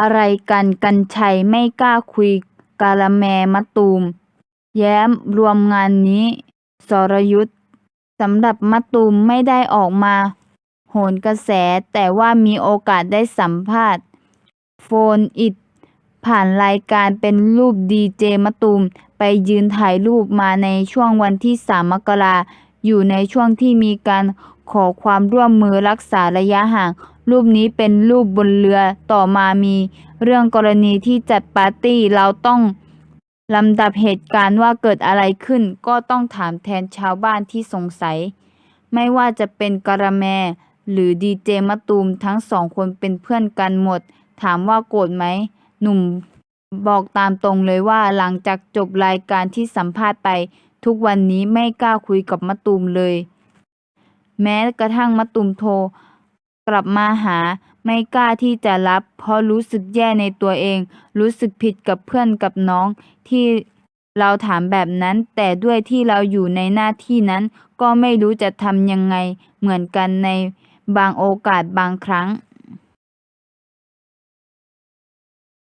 อะไรกัน กรรชัยไม่กล้าคุยกาละแมมะตูม แย้มรวมงานนี้ สรยุทธสำหรับมะตูมไม่ได้ออกมา โหนกระแสแต่ว่ามีโอกาสได้สัมภาษณ์ โฟนอิดผ่านรายการเป็นรูปดีเจมะตูม ไปยืนถ่ายรูปมาในช่วงวันที่3มกราอยู่ในช่วงที่มีการขอความร่วมมือรักษาระยะห่าง รูปนี้เป็นรูปบนเรือต่อมามี เรื่องกรณีที่จัดปาร์ตี้เราต้องลำดับเหตุการณ์ว่าเกิดอะไรขึ้น ก็ต้องถามแทนชาวบ้านที่สงสัย ไม่ว่าจะเป็นกระแม หรือดีเจมะตูมทั้งสองคนเป็นเพื่อนกันหมด ถามว่าโกรธไหม หนุ่มบอกตามตรงเลยว่าหลังจากจบรายการที่สัมภาษณ์ไป ทุกวันนี้ไม่กล้าคุยกับมะตูมเลย แม้กระทั่งมะตูมโทร กลับมาหา ไม่กล้าที่จะรับ เพราะรู้สึกแย่ในตัวเอง รู้สึกผิดกับเพื่อนกับน้องที่เราถามแบบนั้น แต่ด้วยที่เราอยู่ในหน้าที่นั้น ก็ไม่รู้จะทำยังไง เหมือนกันในบางโอกาสบางครั้ง